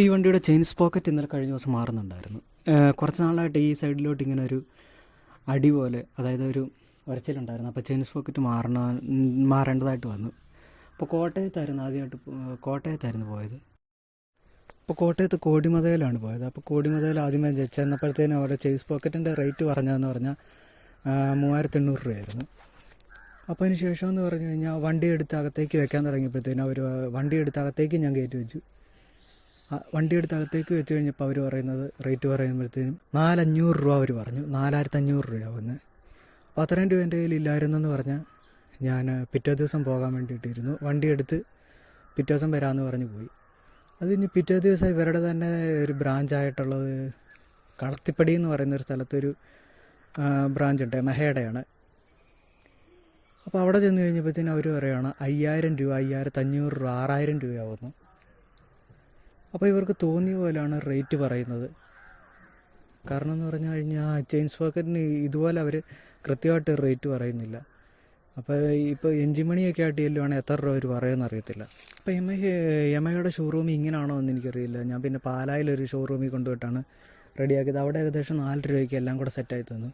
ഈ വണ്ടിയുടെ chain sprocket ഇന്നലെ കഴിഞ്ഞ ദിവസം മാറുന്നുണ്ടായിരുന്നു. കുറച്ച് നാളായിട്ട് ഈ സൈഡിലോട്ട് ഇങ്ങനെ ഒരു അടി പോലെ അതായത് ഒരു ഉരച്ചിലുണ്ടായിരുന്നു അപ്പോൾ ചെയിൻ സ്പോക്കറ്റ് മാറണ മാറേണ്ടതായിട്ട് വന്നു. അപ്പോൾ കോട്ടയത്തായിരുന്നു ആദ്യമായിട്ട് കോട്ടയത്തായിരുന്നു പോയത്. അപ്പോൾ കോട്ടയത്ത് കോടിമതയിലാണ് പോയത്. അപ്പോൾ കോടിമതയിൽ ആദ്യമേ ചെന്നപ്പോഴത്തേനും അവിടെ ചെയിൻ പോക്കറ്റിന്റെ റേറ്റ് പറഞ്ഞതെന്ന് പറഞ്ഞാൽ മൂവായിരത്തി എണ്ണൂറ് രൂപയായിരുന്നു. അപ്പോൾ അതിന് ശേഷം എന്ന് പറഞ്ഞു കഴിഞ്ഞാൽ വണ്ടി എടുത്ത് അകത്തേക്ക് വെക്കാൻ തുടങ്ങിയപ്പോഴത്തേനും അവർ വണ്ടി എടുത്ത് അകത്തേക്ക് ഞാൻ കയറ്റി വെച്ചു. ആ വണ്ടി എടുത്ത് അകത്തേക്ക് വെച്ച് കഴിഞ്ഞപ്പോൾ അവർ പറയുന്നത് റേറ്റ് പറയുമ്പോഴത്തേനും നാലഞ്ഞൂറ് രൂപ അവർ പറഞ്ഞു. നാലായിരത്തി അഞ്ഞൂറ് രൂപയാവുന്നത് അപ്പോൾ അത്രയും രൂപ എന്റെ കയ്യിൽ ഇല്ലായിരുന്നെന്ന് പറഞ്ഞാൽ ഞാൻ പിറ്റേ ദിവസം പോകാൻ വേണ്ടിയിട്ടിരുന്നു. വണ്ടി എടുത്ത് പിറ്റേ ദിവസം വരാമെന്ന് പറഞ്ഞ് പോയി. അത് ഇനി പിറ്റേ ദിവസം ഇവരുടെ തന്നെ ഒരു ബ്രാഞ്ചായിട്ടുള്ളത് കളത്തിപ്പടി എന്ന് പറയുന്ന ഒരു സ്ഥലത്തൊരു ബ്രാഞ്ചുണ്ട് മെഹയുടെയാണ് അപ്പോൾ അവിടെ ചെന്ന് കഴിഞ്ഞപ്പോഴത്തേനും അവർ പറയുകയാണ് അയ്യായിരം രൂപ അയ്യായിരത്തി അഞ്ഞൂറ് രൂപ ആറായിരം രൂപയാവുന്നു അപ്പോൾ ഇവർക്ക് തോന്നിയ പോലെയാണ് റേറ്റ് പറയുന്നത്. കാരണം എന്ന് പറഞ്ഞു കഴിഞ്ഞാൽ ചെയിൻസ് വർക്കറ്റിന് ഇതുപോലെ അവർ കൃത്യമായിട്ട് റേറ്റ് പറയുന്നില്ല. അപ്പോൾ ഇപ്പോൾ എഞ്ചി മണിയൊക്കെ ആയിട്ട് ചെല്ലുവാണെങ്കിൽ എത്ര രൂപ അവർ പറയുമെന്ന് അറിയത്തില്ല. അപ്പോൾ എം ഐ എം ഐയുടെ ഷോറൂം ഇങ്ങനെയാണോ എന്ന് എനിക്കറിയില്ല. ഞാൻ പിന്നെ പാലായിലൊരു ഷോറൂമിൽ കൊണ്ടുപോയിട്ടാണ് റെഡിയാക്കിയത്. അവിടെ ഏകദേശം നാല് രൂപയ്ക്ക് എല്ലാം കൂടെ സെറ്റായി തന്നു.